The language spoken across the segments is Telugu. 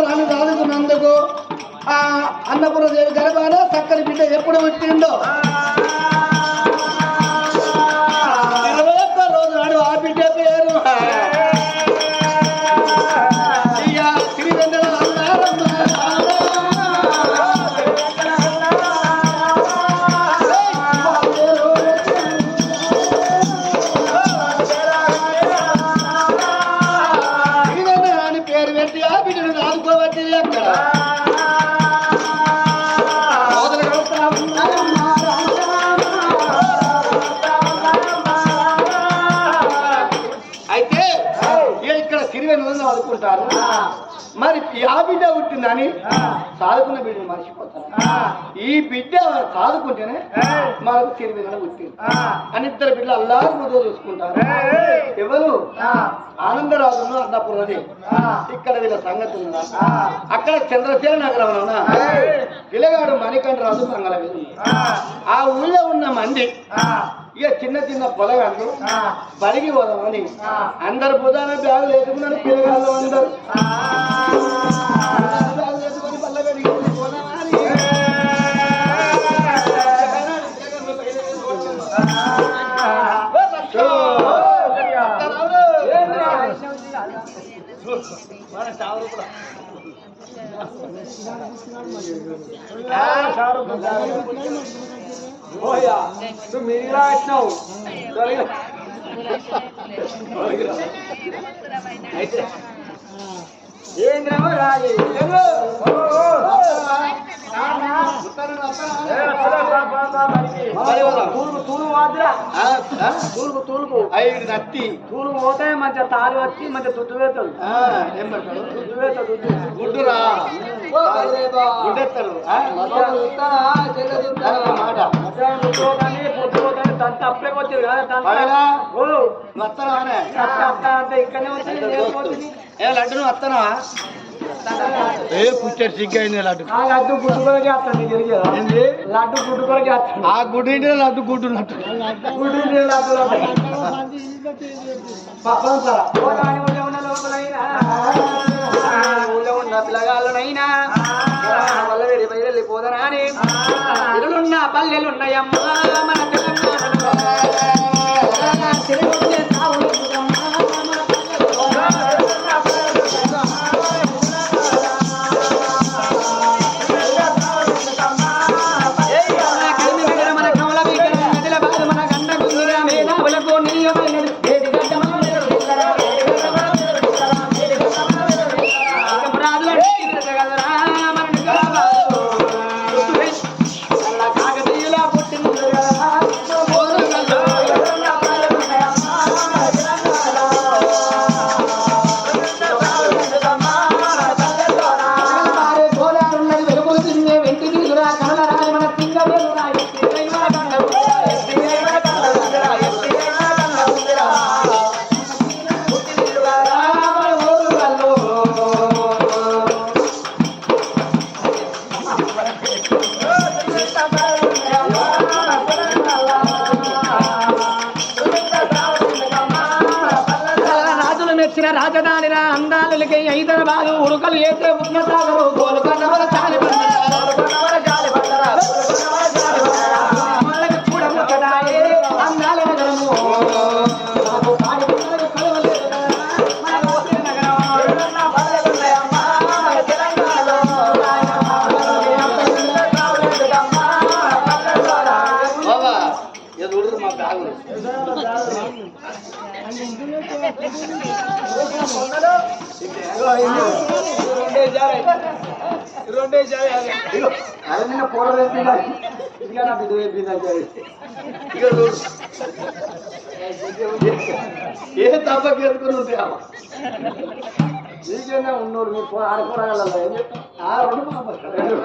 రాని రాదుకున్నందుకు దేవి గర్భాన చక్కని బిడ్డ ఎప్పుడు పుట్టిందో? అయితే ఇక్కడ సిరివెన్ సిరివెన్నెలను అనుకుంటారు మరి ఆ బిడ్డ పుట్టిందని సాదుకున్న బిడ్డను మర్చిపోతారు ఈ బిడ్డ సాదుకుంటేనే మనకు సిరివెన్నెల పుట్టింది. అని ఇద్దరు బిడ్డలు అల్లారు ముద్దు చూసుకుంటారు. ఎవరు? ఆనందరాజును అన్నపూర్ణది. ఇక్కడ వీళ్ళ సంగతి ఉందా అక్కడ చంద్రసేన నగరం పిల్లగాడు మణికంఠరాజు ఉంది. ఆ. ఊళ్ళో ఉన్న మంది ఇక చిన్న చిన్న పొలగాళ్ళు బడికి పోదామని అందరు బుధాన బ్యాగులు వేసుకున్నారు పిల్లగాళ్ళు అందరు. బ్యాగులు ఓయా నువ్వు వచ్చినావు ఏంద్రమో రాజీ? తూలుకు తూలు వాద్రా ఆ, ఆ? తూలుకు తూలుకు ఐదు నత్తి తూలు పోతే మంచిగా తాలి వచ్చి మంచిగా దుడ్డు వేతాడు దుడ్డు గుడ్డురా. గుడ్డెత్తాడు మాట. అప్పుడే వచ్చేది కదా ఇక్కడనే వచ్చింది ఏ లడ్డు పుచ్చాడు సిగ్గైంది లడ్డు. లడ్డు. గుడ్డు కొరకే వస్తాను జరిగేదా లడ్డు గుడ్డు కొరకే వస్తాను ఆ గుడ్డు ఇంటి లడ్డు గుడ్డు ఉన్నట్టు గుడ్డు ఇంటి లడ్డు పాపం సార్. ఉన్న లోపలైనా. ఊళ్ళో ఉన్న పిల్లగాళ్ళనైనా. వల్ల వెళ్ళిపోదనా అని ఇల్లున్న పల్లెలున్నాయమ్మా మన తెలంగాణలో Gracias. మెచ్చిన అందాలకి హైదరాబాదు ఉరుకలు వేసే ఉన్నతాగరు గోలుకొండవల చాలి ఇది ఉడుదు మా బ్యాగులు ఇగో, అది నిన్న పూల రేపిందా ఇదిగా నాకు ఇది రేపిందా ఇక చూడు. ఏ తప్పకి ఎదుర్కొని ఉంటాయా నీకేనా ఉన్నోరు మీరు పో- ఆడుకోరాగలరా ఏం చెప్తాం ఆ రెండు పాప రెండు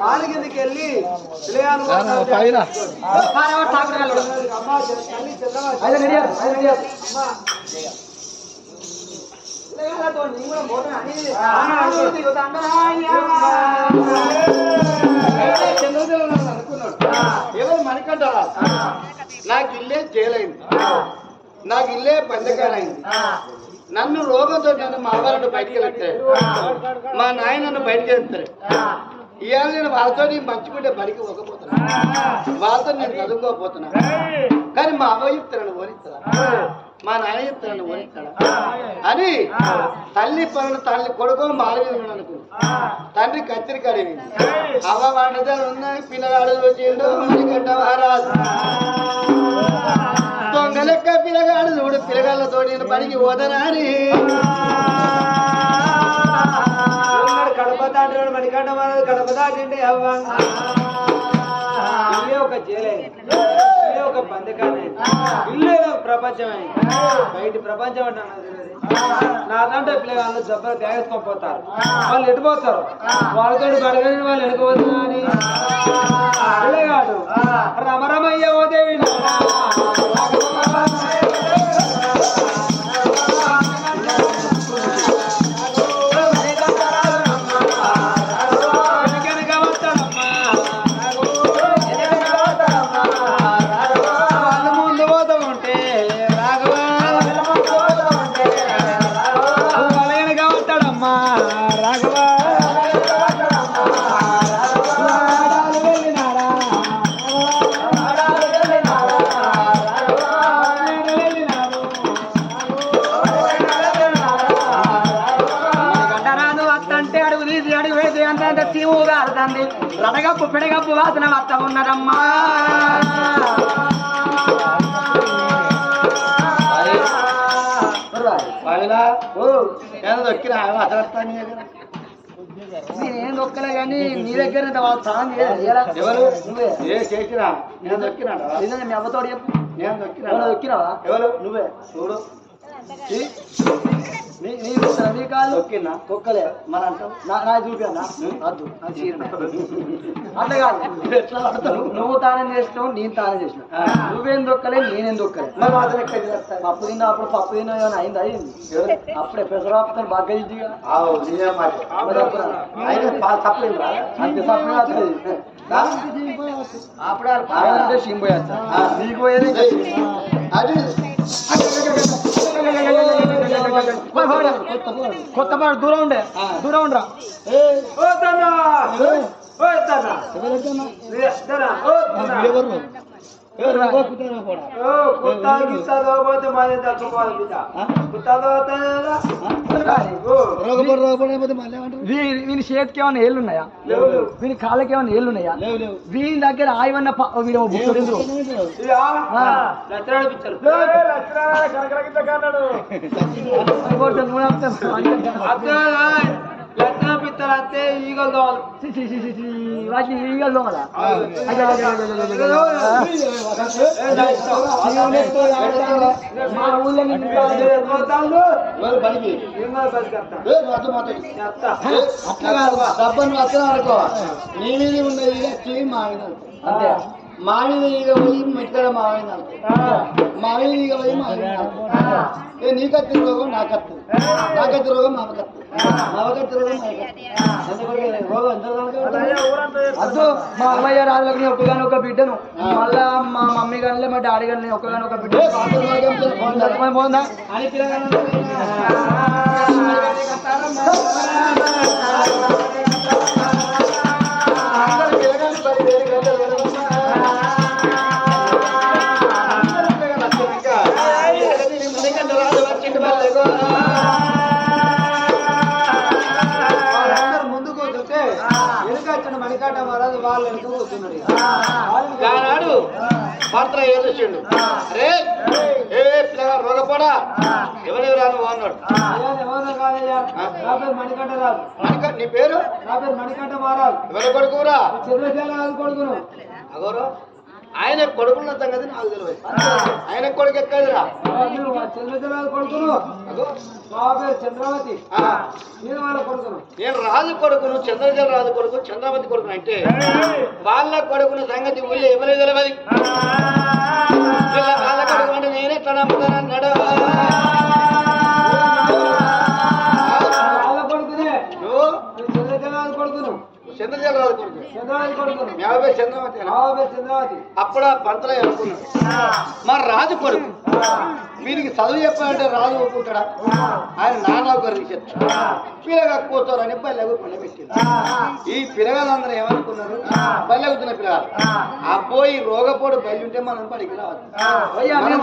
మాలికిందికి వెళ్ళి చూసే వరకు పైన నేను కూడా అనుకున్నాడు మణికంట రాదు నాకు ఇల్లే జైలైంది నాకు ఇల్లే పందకాలైంది నన్ను రోగంతో నన్ను మా వాళ్ళని బయటికి వెళ్తారు మా నాయన నన్ను బయటికి వెళ్తారు ఇవాళ నేను వాళ్ళతో మంచుకుంటే బడికి పోకపోతున్నా వాళ్ళతో నేను చదువుకోకపోతున్నా కానీ మా అవ్వ చెప్తాను ఓనిస్తారా మా నాయన చెప్తాను ఓనిస్తాడా అని తల్లి పనులు తల్లి కొడుకు మాలవీధి అనుకుంది తండ్రి కత్తిరి కడిగింది అవ్వ వాడితే ఉన్నాయి పిల్లగాడు వచ్చిండు మణికంఠ మహారాజు దొంగ లెక్క పిల్లగాడు చూడు పిల్లగాళ్ళతో నేను పనికి పోదనా అని కడప దాటినాడు మణికంఠ మహారాజు కడప దాటింటే అవ్వ ఇల్లే ఒక జైలే. ఇల్లే ఒక బంధకానే ఇల్లే ఒక ప్రపంచమే. బయట ప్రపంచం అంటే. నాకంటే పిల్లగాళ్ళు జబ్బలు తేగేసుకొని పోతారు. వాళ్ళు ఎటు పోతారు వాళ్ళతో గడగని వాళ్ళు అని. పిల్లగాడు. రమరమయ్య ఓ దేవి అంత తీవు కారుతుంది రడగప్పు పిడగప్పు వాసన వత్త ఉన్నదమ్మా. నేను దొక్కిన దొక్కలే కానీ నీ దగ్గర స్నానం? ఎవరు? నువ్వే. ఏ చేసినా? నేను దొక్కినాడా నిజంగా మీ అవ్వతోడు చెప్పు? నేను దొక్కినా దొక్కినావా? ఎవరు? నువ్వే. చూడు. ఈ, నీ నీ దొక్కలా? నీ కాళ్ళు దొక్కినా తొక్కలే. మన అంటావు? నా చూపానా అద్దు. అట్లా కాదు. ఎట్లా నువ్వు తానం చేసినావు నేను తానం చేసిన. ఆ. నువ్వేం దొక్కలే నేనేం దొక్కలే మరి మాత్రం ఎక్కడ చేస్తాను పప్పు తిన్నా అప్పుడు పప్పు తిన్నా ఏమైనా అయింది అయింది అప్పుడే పెసరాపుతాను బాగా మరి అప్పుడు వాళ్ళు అంటే. నీకు పోయేది ఇంకా అది. కొత్త పాడు దూరం ఉండే. దూరం ఉండరా ఏయ్, ఓ తన్నా ఏయ్, ఓ తన్నా ఎవరెక్కన్నా? తన్నా ఓ తన్నా ఎవరు? వీని చేతికి ఏమైనా ఏళ్ళు ఉన్నాయా. వీని కాళ్ళకి ఏమైనా ఏళ్ళు ఉన్నాయా. వీని దగ్గర ఆయవన్న వీడు బుక్కుడు లక్షణ పిత్తలు అంతే ఈగలు దోమలు వాటిని దోమల మా ఊళ్ళో. డబ్బను అనుకో నీ మీద. అంతే మీద ఇక పోయి మెక్కడ మా మీద అనుకో. మా మీద ఇక పోయి మా మీద అనుకో. ఏ నీ కత్తి రోగం నా కత్తి నా కత్తి రోగం మా మా అద్దు మా అమ్మయ్య రాళ్ళకి నేను ఒక్కగాని ఒక బిడ్డను మళ్ళా మా మమ్మీ కానీ మా డాడీ కానీ ఒక్కగానే ఒక బిడ్డ పోందా అని మణికాట మహారాజు వాళ్ళు. ఆనాడు పాత్ర ఏదొచ్చిండు అరే ఏ పిల్లగా రోగపో కూడా ఎవరెవరు రాను అన్నాడు ఎవరో మణికంఠ రాజు. మణిక నీ పేరు? నా పేరు మణికంఠ మహారాజు. ఎవరి కొడుకురా? చంద్రశేఖర రాజు కొడుకును. అగోరు. ఆయన కొడుకున్న సంగతి నాకు తెలియదు. ఆయన కొడుకు ఎక్కడిరా రాజు కొడుకును. చంద్రవతి. నేను వాళ్ళ కొడుకును. నేను రాజు కొడుకును చంద్రజల రాజు కొడుకు చంద్రవతి కొడుకు అంటే వాళ్ళ కొడుకున్న సంగతి ఊళ్ళో ఎవరు తెలియదు వాళ్ళ కొడుకు అంటే నేనే ఎట్లా నమ్ముతానన్నాడు రాజు కొడుకు మీ యాభై చంద్రవతి మా పేరు చంద్రవతి అప్పుడు ఆ. పంతలే అనుకున్నాడు మరి రాజు కొడుకు. వీరికి చదువు చెప్పాలంటే రాజు ఒప్పుకుంటాడా ఆయన నాన్న ఒకరికి చెప్తాడు పిల్లగా కూతురని పల్లెకు పల్లె పెట్టింది. ఈ పిల్లగాళ్ళందరూ ఏమనుకున్నారు? పల్లెకుతున్న పిల్లగాలు అబ్బోయి రోగపోడు బయలు ఉంటే మనం పడికి మనం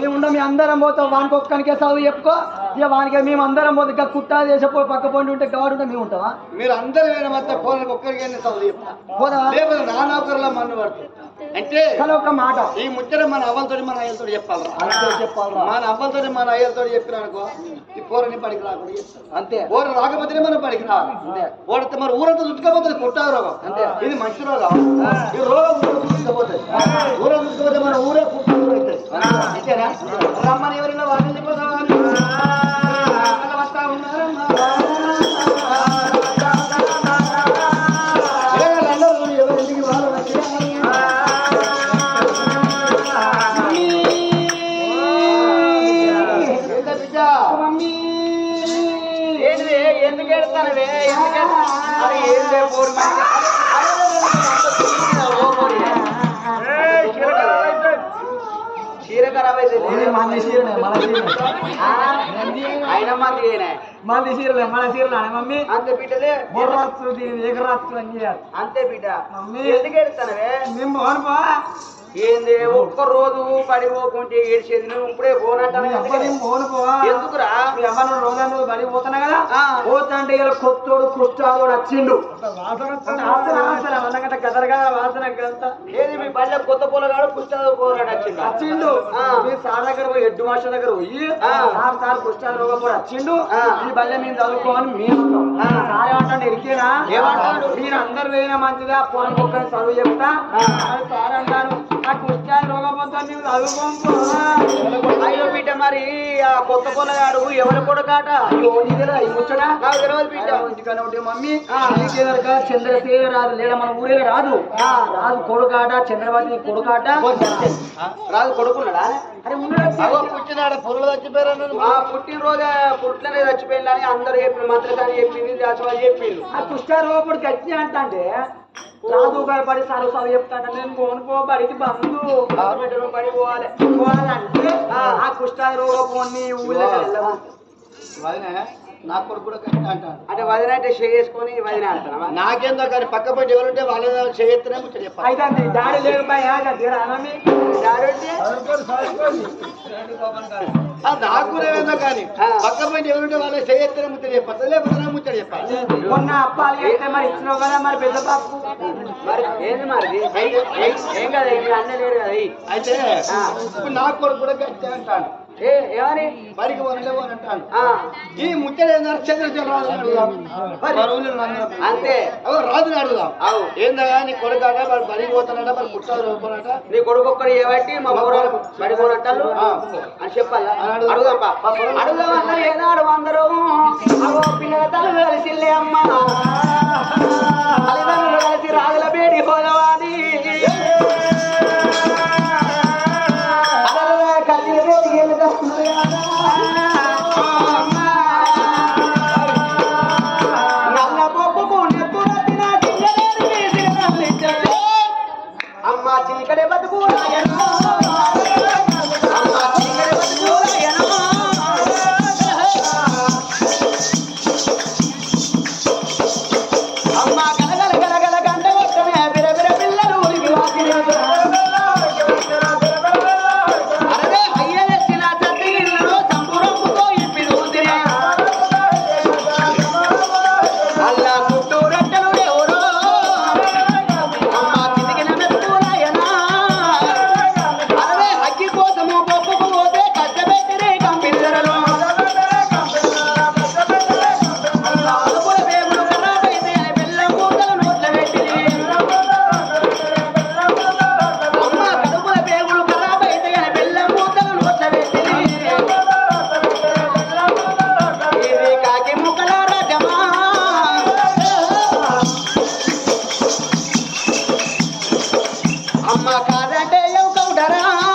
మేము మీ అందరం పోతాం. వానికి ఒక్కనికే చదువు చెప్పుకో. ఇక వానికి మేము అందరం పోతే ఇంకా కుట్టా చేసపో పక్క పోండి ఉంటే గవాడు ఉంటే మేము ఉంటామా? మీరు అందరు వేరే మొత్తం ఫోన్లకు ఒక్కరికి చదువు చెప్తా. పోదామా? లేకపోతే నాన్న ఒకరిలో మన్ను పడుతుంది. అంటే ఒక మాట. ఈ ముచ్చట మన అవ్వలతో మన అయ్యలతో చెప్పాలి? మన అవ్వలతో మన అయ్యలతో చెప్పిన అనుకో ఈ పోరని పడికి రాకుండా అంతే. ఓర రాకపోతేనే మనం పడికి రావాలి ఓడితే మరి ఊరంతా చుట్టుకపోతుంది పుట్టావు రోగం. అంతే. ఇది మంచి రోగం. ఈ రోగం ఊరంతా చుట్టుకుపోతుంది ఊరం చుట్టుకుపోతే మన ఊరే అంతేనా? రమ్మని ఎవరైనా చీర ఖరాబ్ అయితే మంది చీరనే మన అయినా మంది మంది చీరలే మన చీరలే మమ్మీ. అంతే బిడ్డలే బొర్రచ్చు ఎగరచ్చు అని చేయాలి. అంతే బిడ్డ మమ్మీ ఎందుకు ఎడతానవే మేము పోను పో. ఏంది ఒక్క రోజు పడి పోకుంటే ఏడ్చేది నువ్వు? ఇప్పుడే పోనంటాను ఎందుకురా? నువ్వు రోజు బడి పోతున్నా కదా? పోతా అంటే ఇలా కొత్తోడు కుష్టాదోడు వచ్చిండు. వాసన వాసన అన్నగంట గదర్ కదా వాసన ఏది మీ బళ్ళ కొత్త పొలగాడు కుష్టాదో పోరాడు వచ్చిండు? వచ్చిండు. మీ సార్ దగ్గర పోయి హెడ్ మాస్టర్ దగ్గర పోయి సార్ సార్ కుష్టాదో రోగం కూడా వచ్చిండు ఈ బళ్ళ మేము చదువుకోమని మేము సార్ ఏమంటాడు ఎరికేనా ఏమంటాడు? మీరు అందరు వేయినా మంచిగా పోనీ ఒక్కరి చదువు చెప్తా. సార్ అంటాను ఆ కుష్టాది రోగం చదువుకోము అయ్యో బిడ్డ మరి ఆ కొత్త పొలగాడు ఎవరి నీదేనా ఈ ముచ్చడా నాకు తెలియదు బిడ్డ. ఇంటికన్నా ఉంటే మమ్మీ. నీకేదనక చంద్రశేఖర రాదు లేదా మన ఊరే రాదు రాదు కొడుకాట చంద్రబాబు కొడుకాట. రాదు కొడుకున్నాడా? అరే అగో పుట్టినాడ పొరులు చచ్చిపోయారన్నాడు ఆ పుట్టినరోజు పుట్లనే చచ్చిపోయిందని అందరూ చెప్పిన మంత్రిగాని చెప్పింది దాచివాళ్ళు చెప్పింది ఆ గట్టి అంట అంటే రాదు భయపడి సరువు చెప్తాడు. నేను పోను పో బడికి బంధు పెట్టడం పడి పోవాలి. పోవాలంటే ఆ కుష్టాది రోగపోని ఊళ్ళో వదినే, నా కొడుకు కూడా అంటాను అంటే వదిన అంటే చేసుకొని వదిన అంటున్నావా నాకేందో కానీ పక్క పట్టి ఎవరుంటే వాళ్ళ చేయొత్తనే ముచ్చట చెప్పాలి. అయితే అంతే. డాడీ ఆ, నాకు కూడా ఏదో కానీ పక్క పట్టి ఎవరుంటే వాళ్ళ చేయొత్తనే ముచ్చట చెప్పాలి. లేకపోతే ముచ్చట చెప్పాలి. మొన్న అప్పాలు చేస్తే మరి ఇచ్చినావు కదా మరి పెద్ద పాపు మరి ఏంది మరి? ఏం కదా అన్న లేడు కదా. అయితే ఇప్పుడు నా కొడుకు కూడా గట్టి అంటాను ఏ ఏమని? బడికి వనలే అని అంటాను ఈ ముచ్చట ఏంటంటే. అంతే. రాజుని అడుగుదాం. అవు. ఏందగా నీ కొడుకాట మరి బడికి పోతానట మరి పుట్టాలు చదువుకోనట? నీ కొడుకు ఒక్కడు ఏబట్టి మా ఊరు పడిపోనట్టాలు ఆ. అని చెప్పాలా? అడుగుదాం. అడుగుదాం అన్న ఏనాడు అందరూ? అగో పిల్లల కలిసిల్లే అమ్మ. తల్లిదండ్రులు కలిసి రాజుల బేడి పోదవాది చీకటి బతుకు రాయనో. అమ్మ కాదంటే ఎవరు